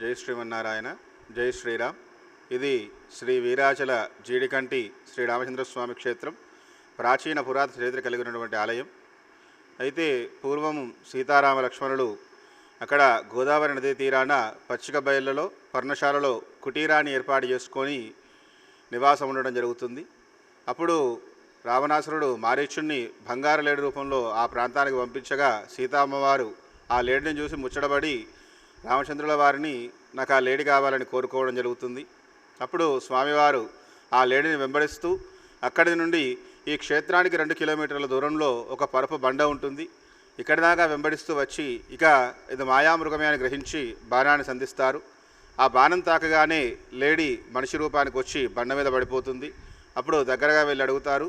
జై శ్రీమన్నారాయణ జై శ్రీరామ్. ఇది శ్రీ వీరాచల జీడికంటి శ్రీ రామచంద్రస్వామి క్షేత్రం ప్రాచీన పురాతన చరిత్ర కలిగినటువంటి ఆలయం. అయితే పూర్వం సీతారామ లక్ష్మణులు అక్కడ గోదావరి నదీ తీరాన పచ్చిక బయళ్ళలో పర్ణశాలలో కుటీరాన్ని ఏర్పాటు చేసుకొని నివాసం ఉండడం జరుగుతుంది. అప్పుడు రావణాసురుడు మారీచుణ్ణి బంగారు లేడి రూపంలో ఆ ప్రాంతానికి పంపించగా సీతామ్మవారు ఆ లేడిని చూసి ముచ్చటబడి రామచంద్రుల వారిని నాకు ఆ లేడి కావాలని కోరుకోవడం జరుగుతుంది. అప్పుడు స్వామివారు ఆ లేడిని వెంబడిస్తూ అక్కడి నుండి ఈ క్షేత్రానికి రెండు కిలోమీటర్ల దూరంలో ఒక పరపు బండ ఉంటుంది. ఇక్కడి దాకా వెంబడిస్తూ వచ్చి ఇక ఇది మాయామృగమే అని గ్రహించి బాణాన్ని సంధిస్తారు. ఆ బాణం తాకగానే లేడీ మనిషి రూపానికి వచ్చి బండ మీద పడిపోతుంది. అప్పుడు దగ్గరగా వెళ్ళి అడుగుతారు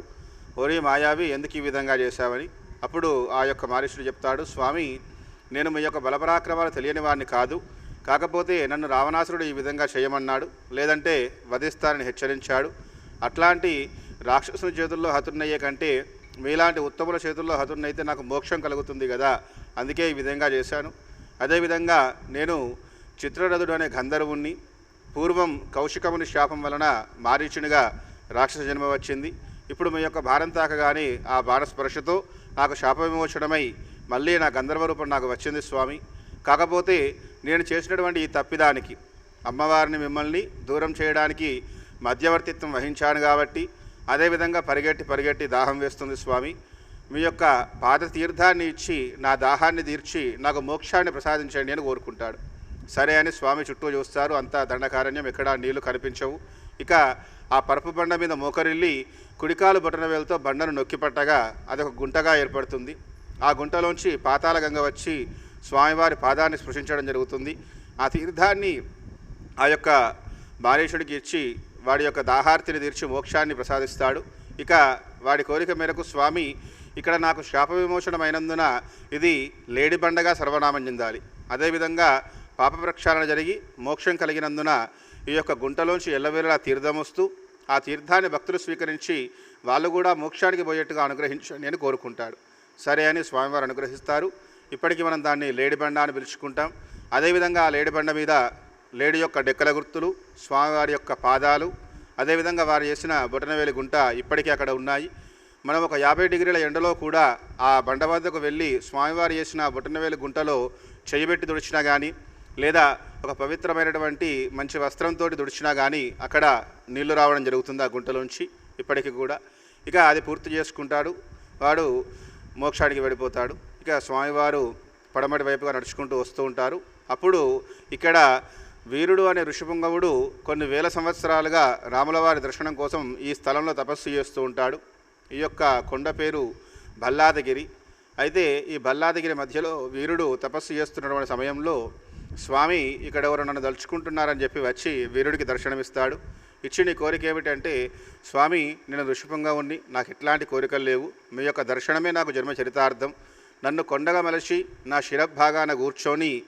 ఓరి మాయావి ఎందుకు ఈ విధంగా చేశావని? అప్పుడు ఆ యొక్క మహర్షుడు చెప్తాడు స్వామి నేను మీ యొక్క బలపరాక్రమాలు తెలియని వాడిని కాదు. కాకపోతే నన్ను రావణాసురుడు ఈ విధంగా చేయమన్నాడు. లేదంటే వధిస్తానని హెచ్చరించాడు. అట్లాంటి రాక్షసుని చేతుల్లో హతున్నయ్యే కంటే మీలాంటి ఉత్తముల చేతుల్లో హతున్నైతే నాకు మోక్షం కలుగుతుంది కదా అందుకే ఈ విధంగా చేశాను. అదేవిధంగా నేను చిత్రరథుడు అనే గంధర్వుణ్ణి పూర్వం కౌశికముని శాపం వలన మారీచునిగా రాక్షస జన్మ వచ్చింది. ఇప్పుడు మీ యొక్క భారం తాకగానే ఆ బాణస్పర్శతో నాకు శాప విమోచనమై మళ్ళీ నా గంధర్వ రూపం నాకు వచ్చింది స్వామి. కాకపోతే నేను చేసినటువంటి ఈ తప్పిదానికి అమ్మవారిని మిమ్మల్ని దూరం చేయడానికి మధ్యవర్తిత్వం వహించాను కాబట్టి అదేవిధంగా పరిగెట్టి పరిగెట్టి దాహం వేస్తుంది స్వామి. మీ యొక్క పాద తీర్థాన్ని ఇచ్చి నా దాహాన్ని తీర్చి నాకు మోక్షాన్ని ప్రసాదించండి అని కోరుకుంటాడు. సరే అని స్వామి చుట్టూ చూస్తారు. అంతా దండకారణ్యం ఎక్కడా నీళ్ళు కనిపించవు. ఇక ఆ పరపు బండ మీద మోకరిల్లి కుడికాలు బొటన వేలతో బండను నొక్కి పట్టగా అదొక గుంటగా ఏర్పడుతుంది. ఆ గుంటలోంచి పాతాల గంగ వచ్చి స్వామివారి పాదాన్ని స్పృశించడం జరుగుతుంది. ఆ తీర్థాన్ని ఆ యొక్క బాలేశుడికి ఇచ్చి వాడి యొక్క దాహార్తిని తీర్చి మోక్షాన్ని ప్రసాదిస్తాడు. ఇక వాడి కోరిక మేరకు స్వామి ఇక్కడ నాకు శాప విమోచనమైనందున ఇది లేడి బండగా సర్వనామం చెందాలి. అదేవిధంగా పాప ప్రక్షాళన జరిగి మోక్షం కలిగినందున ఈ యొక్క గుంటలోంచి ఎల్లవేళలా తీర్థం వస్తూ ఆ తీర్థాన్ని భక్తులు స్వీకరించి వాళ్ళు కూడా మోక్షానికి పోయేట్టుగా అనుగ్రహించండి అని కోరుకుంటాడు సరే అని స్వామివారు అనుగ్రహిస్తారు. ఇప్పటికీ మనం దాన్ని లేడిబండ అని పిలుచుకుంటాం. అదేవిధంగా ఆ లేడిబండ మీద లేడి యొక్క డెక్కల గుర్తులు స్వామివారి యొక్క పాదాలు అదేవిధంగా వారు చేసిన బొటనవేలి గుంట ఇప్పటికీ అక్కడ ఉన్నాయి. మనం ఒక యాభై డిగ్రీల ఎండలో కూడా ఆ బండ వద్దకు వెళ్ళి స్వామివారు చేసిన బొటనవేలు గుంటలో చేయబెట్టి తుడిచినా కానీ లేదా ఒక పవిత్రమైనటువంటి మంచి వస్త్రంతో తుడిచినా కానీ అక్కడ నీళ్ళు రావడం జరుగుతుంది ఆ గుంటలోంచి ఇప్పటికీ కూడా. ఇక అది పూర్తి చేసుకుంటాడు. వాడు మోక్షానికి వెళ్ళిపోతాడు. ఇక స్వామివారు పడమటి వైపుగా నడుచుకుంటూ వస్తూ ఉంటారు. అప్పుడు ఇక్కడ వీరుడు అనే ఋషిపుంగవుడు కొన్ని వేల సంవత్సరాలుగా రాములవారి దర్శనం కోసం ఈ స్థలంలో తపస్సు చేస్తూ ఉంటాడు. ఈ యొక్క కొండ పేరు భల్లాదగిరి అయితే ఈ భల్లాదగిరి మధ్యలో వీరుడు తపస్సు చేస్తున్నటువంటి సమయంలో స్వామి ఇక్కడ ఎవరు నన్ను దలుచుకుంటున్నారని చెప్పి వచ్చి వీరుడికి దర్శనమిస్తాడు. ఇచ్చిన కోరిక ఏమిటంటే స్వామి నేను ఋషిపంగా ఉండి నాకు ఎట్లాంటి కోరికలు లేవు. మీ యొక్క దర్శనమే నాకు జన్మ చరితార్థం. నన్ను కొండగా మలచి నా శిరభాగాన కూర్చొని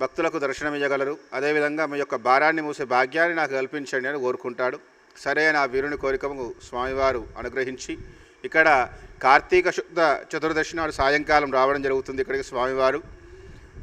భక్తులకు దర్శనమియ్యగలరు అదేవిధంగా మీ యొక్క భారాన్ని మూసే భాగ్యాన్ని నాకు కల్పించండి అని కోరుకుంటాడు. సరే నా వీరుని కోరికము స్వామివారు అనుగ్రహించి ఇక్కడ కార్తీక శుద్ధ చతుర్దశి నాడు సాయంకాలం రావడం జరుగుతుంది ఇక్కడికి స్వామివారు.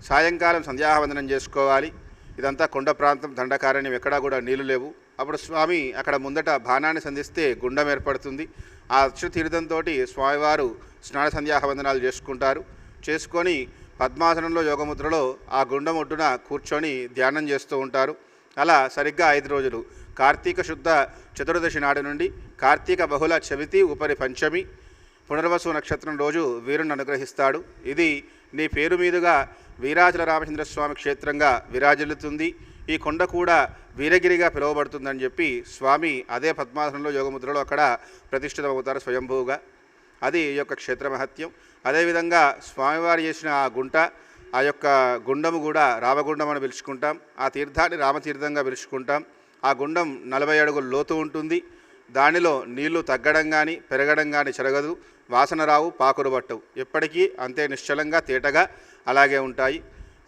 సాయంకాలం సంధ్యావందనం చేసుకోవాలి. ఇదంతా కొండ ప్రాంతం దండకారణ్యం ఎక్కడా కూడా నీళ్ళు లేవు. అప్పుడు స్వామి అక్కడ ముందట బాణాన్ని సంధిస్తే గుండం ఏర్పడుతుంది. ఆ అక్షతీర్థంతో స్వామివారు స్నాన సంధ్యావందనాలు చేసుకుంటారు. చేసుకొని పద్మాసనంలో యోగముద్రలో ఆ గుండం ఒడ్డున కూర్చొని ధ్యానం చేస్తూ ఉంటారు. అలా సరిగ్గా ఐదు రోజులు. కార్తీక శుద్ధ చతుర్దశి నాడు నుండి కార్తీక బహుళ చవితి ఉపరి పంచమి పునర్వసు నక్షత్రం రోజు వీరుని అనుగ్రహిస్తాడు. ఇది నీ పేరు మీదుగా వీరాచల రామచంద్ర స్వామి క్షేత్రంగా విరాజిల్లుతుంది. ఈ కొండ కూడా వీరగిరిగా పిలువబడుతుందని చెప్పి స్వామి అదే పద్మాసనంలో యోగముద్రలో అక్కడ ప్రతిష్ఠితమవుతారు స్వయంభూగా. అది ఈ యొక్క క్షేత్ర మహత్యం అదేవిధంగా స్వామివారు చేసిన ఆ గుంట ఆ యొక్క గుండము కూడా రామగుండం అని పిలుచుకుంటాం. ఆ తీర్థాన్ని రామతీర్థంగా పిలుచుకుంటాం. ఆ గుండం నలభై అడుగుల లోతు ఉంటుంది. దానిలో నీళ్ళు తగ్గడం కానీ పెరగడం కానీ జరగదు వాసన రావు పాకురు పట్టవు. ఎప్పటికీ అంతే నిశ్చలంగా తేటగా అలాగే ఉంటాయి.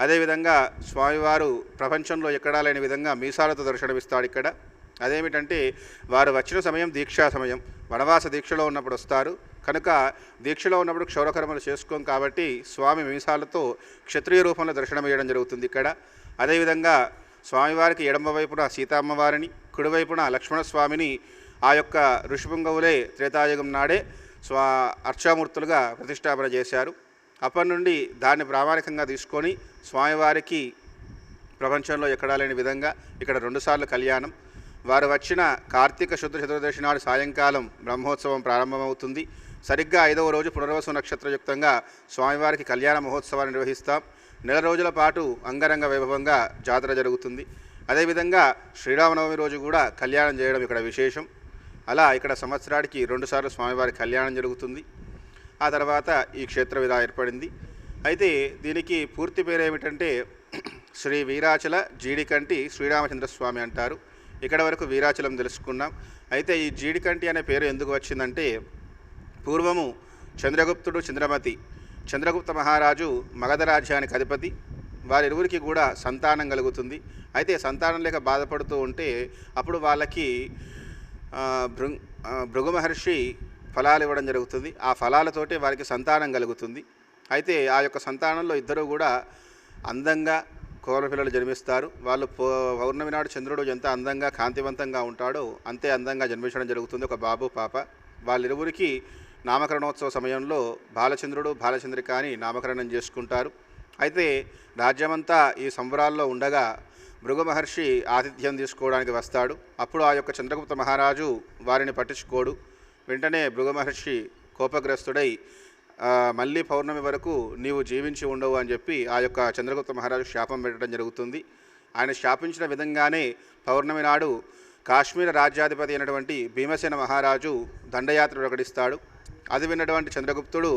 అదేవిధంగా స్వామివారు ప్రపంచంలో ఎక్కడా లేని విధంగా మీసాలతో దర్శనమిస్తాడు ఇక్కడ. అదేమిటంటే వారు వచ్చిన సమయం దీక్షా సమయం. వనవాస దీక్షలో ఉన్నప్పుడు వస్తారు. కనుక దీక్షలో ఉన్నప్పుడు క్షౌరకర్మలు చేసుకోం కాబట్టి స్వామి మీసాలతో క్షత్రియ రూపంలో దర్శనం జరుగుతుంది ఇక్కడ. అదేవిధంగా స్వామివారికి ఎడమ వైపున సీతమ్మవారిని కుడివైపున లక్ష్మణస్వామిని ఆ యొక్క ఋషిపుంగవులే త్రేతాయుగం నాడే స్వా అర్చామూర్తులుగా ప్రతిష్టాపన చేశారు. అప్పటి నుండి దాన్ని ప్రామాణికంగా తీసుకొని స్వామివారికి ప్రపంచంలో ఎక్కడా లేని విధంగా ఇక్కడ రెండుసార్లు కళ్యాణం. వారు వచ్చిన కార్తీక శుద్ధ చతుర్దశి నాడు సాయంకాలం బ్రహ్మోత్సవం ప్రారంభమవుతుంది. సరిగ్గా ఐదవ రోజు పునర్వసు నక్షత్రయుక్తంగా స్వామివారికి కళ్యాణ మహోత్సవాన్ని నిర్వహిస్తాం. నెల రోజుల పాటు అంగరంగ వైభవంగా జాతర జరుగుతుంది. అదేవిధంగా శ్రీరామనవమి రోజు కూడా కళ్యాణం చేయడం ఇక్కడ విశేషం. అలా ఇక్కడ సంవత్సరానికి రెండుసార్లు స్వామివారి కళ్యాణం జరుగుతుంది. ఆ తర్వాత ఈ క్షేత్రం ఇలా ఏర్పడింది. అయితే దీనికి పూర్తి పేరు ఏమిటంటే శ్రీ వీరాచల జీడికంటి శ్రీరామచంద్ర స్వామి అంటారు. ఇక్కడ వరకు వీరాచలం తెలుసుకున్నాం. అయితే ఈ జీడికంటి అనే పేరు ఎందుకు వచ్చిందంటే పూర్వము చంద్రగుప్తుడు చంద్రమతి చంద్రగుప్త మహారాజు మగధ రాజ్యానికి అధిపతి. వారిరువురికి కూడా సంతానం కలుగుతుంది. అయితే సంతానం లేక బాధపడుతూ ఉంటే అప్పుడు వాళ్ళకి భృ భృగు మహర్షి ఫలాలు ఇవ్వడం జరుగుతుంది. ఆ ఫలాలతోటే వారికి సంతానం కలుగుతుంది. అయితే ఆ యొక్క సంతానంలో ఇద్దరు కూడా అందంగా కోర పిల్లలు జన్మిస్తారు. వాళ్ళు పౌర్ణమి నాడు చంద్రుడు ఎంత అందంగా కాంతివంతంగా ఉంటాడో అంతే అందంగా జన్మించడం జరుగుతుంది ఒక బాబు పాప. వాళ్ళిరువురికి నామకరణోత్సవ సమయంలో బాలచంద్రుడు బాలచంద్రిక అని నామకరణం చేసుకుంటారు. అయితే రాజ్యమంతా ఈ సంబరాల్లో ఉండగా భృగు మహర్షి ఆతిథ్యం తీసుకోవడానికి వస్తాడు. అప్పుడు ఆ యొక్క చంద్రగుప్త మహారాజు వారిని పట్టించుకోడు. వెంటనే భృగమహర్షి కోపగ్రస్తుడై మళ్ళీ పౌర్ణమి వరకు నీవు జీవించి ఉండవు అని చెప్పి ఆ యొక్క చంద్రగుప్త మహారాజు శాపం పెట్టడం జరుగుతుంది. ఆయన శాపించిన విధంగానే పౌర్ణమి నాడు కాశ్మీర రాజ్యాధిపతి అయినటువంటి భీమసేన మహారాజు దండయాత్ర ప్రకటిస్తాడు. అది విన్నటువంటి చంద్రగుప్తుడు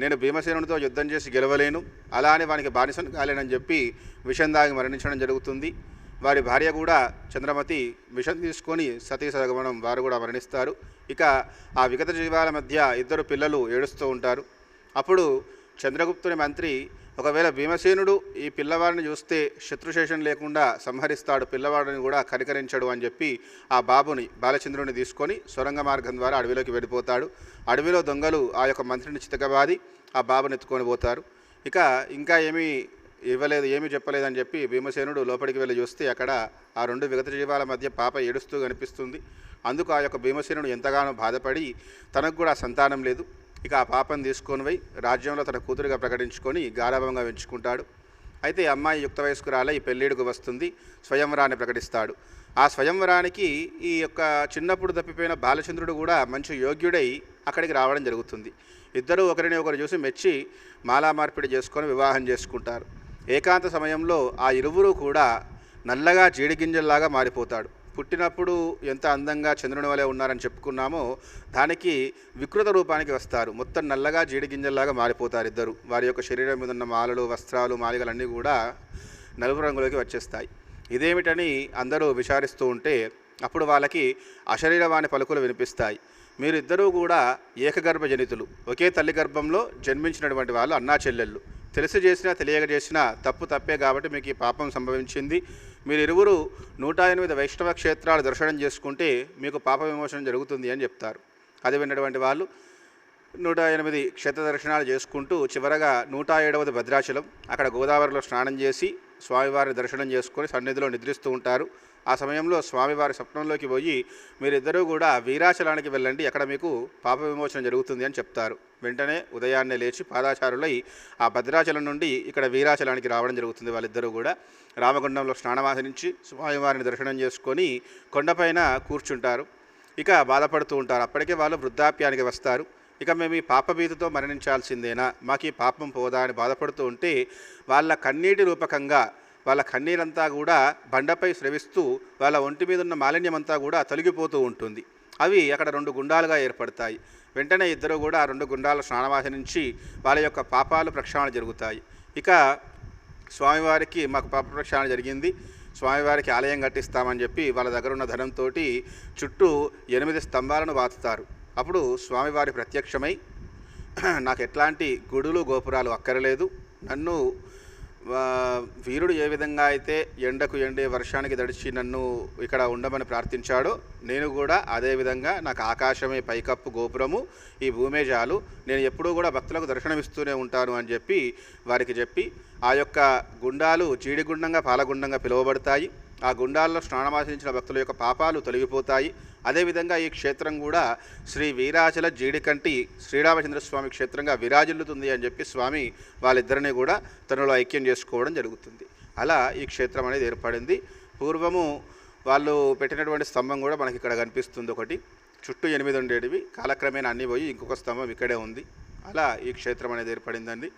నేను భీమసేనుడితో యుద్ధం చేసి గెలవలేను. అలానే వానికి బానిసను కాలేనని చెప్పి విషం దాగి మరణించడం జరుగుతుంది. వారి భార్య కూడా చంద్రమతి విషం తీసుకొని సతీ సగమనం వారు కూడా మరణిస్తారు. ఇక ఆ విగత జీవాల మధ్య ఇద్దరు పిల్లలు ఏడుస్తూ ఉంటారు. అప్పుడు చంద్రగుప్తుని మంత్రి ఒకవేళ భీమసేనుడు ఈ పిల్లవాడిని చూస్తే శత్రుశేషం లేకుండా సంహరిస్తాడు పిల్లవాడిని కూడా కనికరించడు అని చెప్పి ఆ బాబుని బాలచంద్రుని తీసుకొని సొరంగ మార్గం ద్వారా అడవిలోకి వెళ్ళిపోతాడు. అడవిలో దొంగలు ఆ యొక్క మంత్రిని చితకబాది ఆ బాబుని ఎత్తుకొని పోతారు. ఇక ఇంకా ఏమీ ఇవ్వలేదు ఏమీ చెప్పలేదని చెప్పి భీమసేనుడు లోపలికి వెళ్ళి చూస్తే అక్కడ ఆ రెండు విగత జీవాల మధ్య పాప ఏడుస్తూ కనిపిస్తుంది. అందుకు ఆ యొక్క భీమసేనుడు ఎంతగానో బాధపడి తనకు కూడా సంతానం లేదు. ఇక ఆ పాపను తీసుకొని పోయి రాజ్యంలో తన కూతురుగా ప్రకటించుకొని గారాభంగా పెంచుకుంటాడు. అయితే అమ్మాయి యుక్త వయస్కురాలై పెళ్ళిడుకు వస్తుంది స్వయంవరాన్ని ప్రకటిస్తాడు. ఆ స్వయంవరానికి ఈ యొక్క చిన్నప్పుడు తప్పిపోయిన బాలచంద్రుడు కూడా మంచి యోగ్యుడై అక్కడికి రావడం జరుగుతుంది. ఇద్దరూ ఒకరిని ఒకరు చూసి మెచ్చి మాలా మార్పిడి చేసుకొని వివాహం చేసుకుంటారు. ఏకాంత సమయంలో ఆ ఇరువురు కూడా నల్లగా జీడిగింజల్లాగా మారిపోతాడు. పుట్టినప్పుడు ఎంత అందంగా చంద్రుని వలె ఉన్నారని చెప్పుకున్నామో దానికి వికృత రూపానికి వస్తారు. మొత్తం నల్లగా జీడిగింజల్లాగా మారిపోతారు ఇద్దరు. వారి యొక్క శరీరం మీద ఉన్న మాలలు వస్త్రాలు మాలికలన్నీ కూడా నలుపు రంగులోకి వచ్చేస్తాయి. ఇదేమిటని అందరూ విచారిస్తూ ఉంటే అప్పుడు వాళ్ళకి అశరీరవాణి పలుకులు వినిపిస్తాయి. మీరిద్దరూ కూడా ఏకగర్భ జనితులు ఒకే తల్లి గర్భంలో జన్మించినటువంటి వాళ్ళు అన్నా చెల్లెళ్ళు. తెలిసి చేసినా తెలియక చేసినా తప్పు తప్పే కాబట్టి మీకు ఈ పాపం సంభవించింది. మీరిరువురు నూట ఎనిమిది వైష్ణవ క్షేత్రాలు దర్శనం చేసుకుంటే మీకు పాప విమోచనం జరుగుతుంది అని చెప్తారు. అది విన్నటువంటి వాళ్ళు నూట ఎనిమిది క్షేత్ర దర్శనాలు చేసుకుంటూ చివరగా నూట ఏడవది భద్రాచలం. అక్కడ గోదావరిలో స్నానం చేసి స్వామివారిని దర్శనం చేసుకొని సన్నిధిలో నిద్రిస్తూ ఉంటారు. ఆ సమయంలో స్వామివారి స్వప్నంలోకి పోయి మీరిద్దరూ కూడా వీరాచలానికి వెళ్ళండి అక్కడ మీకు పాప విమోచన జరుగుతుంది అని చెప్తారు. వెంటనే ఉదయాన్నే లేచి పాదాచారులై ఆ భద్రాచలం నుండి ఇక్కడ వీరాచలానికి రావడం జరుగుతుంది వాళ్ళిద్దరూ కూడా. రామగుండంలో స్నానమాచరించి స్వామివారిని దర్శనం చేసుకొని కొండపైన కూర్చుంటారు. ఇక బాధపడుతూ ఉంటారు. అప్పటికే వాళ్ళు వృద్ధాప్యానికి వస్తారు. ఇక మేము ఈ పాపభీతితో మరణించాల్సిందేనా? మాకు ఈ పాపం పోదా అని బాధపడుతూ ఉంటే వాళ్ళ కన్నీటి రూపకంగా వాళ్ళ కన్నీరంతా కూడా బండపై స్రవిస్తూ వాళ్ళ ఒంటి మీద ఉన్న మాలిన్యమంతా కూడా తొలగిపోతూ ఉంటుంది. అవి అక్కడ రెండు గుండాలుగా ఏర్పడతాయి. వెంటనే ఇద్దరు కూడా ఆ రెండు గుండాల స్నానమాచరించి వాళ్ళ యొక్క పాపాలు ప్రక్షాళన జరుగుతాయి. ఇక స్వామివారికి మాకు పాప ప్రక్షాళన జరిగింది. స్వామివారికి ఆలయం కట్టిస్తామని చెప్పి వాళ్ళ దగ్గర ఉన్న ధనంతో చుట్టూ ఎనిమిది స్తంభాలను వాతుతారు. అప్పుడు స్వామివారి ప్రత్యక్షమై నాకు ఎట్లాంటి గుడులు గోపురాలు అక్కరలేదు. నన్ను వీరుడు ఏ విధంగా అయితే ఎండకు ఎండే వర్షానికి దడిచి నన్ను ఇక్కడ ఉండమని ప్రార్థించాడో నేను కూడా అదే విధంగా నాకు ఆకాశమే పైకప్పు గోపురము ఈ భూమేజాలు నేను ఎప్పుడూ కూడా భక్తులకు దర్శనమిస్తూనే ఉంటాను అని చెప్పి వారికి చెప్పి ఆ యొక్క గుండాలు జీడిగుండంగా పాలగుండంగా పిలువబడతాయి. ఆ గుండాల్లో స్నానమాచరించిన భక్తుల యొక్క పాపాలు తొలగిపోతాయి. అదేవిధంగా ఈ క్షేత్రం కూడా శ్రీ వీరాచల జీడికంటి శ్రీరామచంద్ర స్వామి క్షేత్రంగా విరాజిల్లుతుంది అని చెప్పి స్వామి వాళ్ళిద్దరిని కూడా తనలో ఐక్యం చేసుకోవడం జరుగుతుంది. అలా ఈ క్షేత్రం అనేది ఏర్పడింది. పూర్వము వాళ్ళు పెట్టినటువంటి స్తంభం కూడా మనకి ఇక్కడ కనిపిస్తుంది ఒకటి. చుట్టూ ఎనిమిది ఉండేటివి. కాలక్రమేణా అన్నీ పోయి ఇంకొక స్తంభం ఇక్కడే ఉంది. అలా ఈ క్షేత్రం అనేది ఏర్పడిందండి.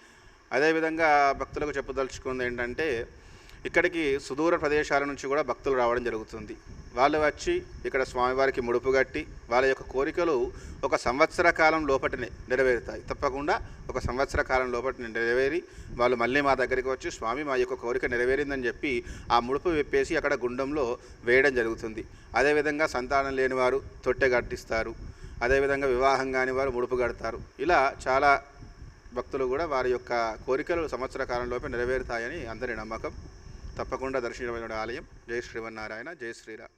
అదేవిధంగా భక్తులకు చెప్పదలుచుకుంది ఏంటంటే ఇక్కడికి సుదూర ప్రదేశాల నుంచి కూడా భక్తులు రావడం జరుగుతుంది. వాళ్ళు వచ్చి ఇక్కడ స్వామివారికి ముడుపు కట్టి వాళ్ళ యొక్క కోరికలు ఒక సంవత్సర కాలం లోపటినే నెరవేరుతాయి. తప్పకుండా ఒక సంవత్సర కాలం లోపటి నెరవేరి వాళ్ళు మళ్ళీ మా దగ్గరికి వచ్చి స్వామి మా యొక్క కోరిక నెరవేరిందని చెప్పి ఆ ముడుపు విప్పేసి అక్కడ గుండంలో వేయడం జరుగుతుంది. అదేవిధంగా సంతానం లేని వారు తొట్టె కట్టిస్తారు. అదేవిధంగా వివాహం కాని వారు ముడుపు కడతారు. ఇలా చాలా భక్తులు కూడా వారి యొక్క కోరికలు సంవత్సర కాలంలోపే నెరవేరుతాయని అందరి నమ్మకం. తప్పకుండా దర్శించబడిన ఆలయం. జై శ్రీవన్నారాయణ జై శ్రీరామ్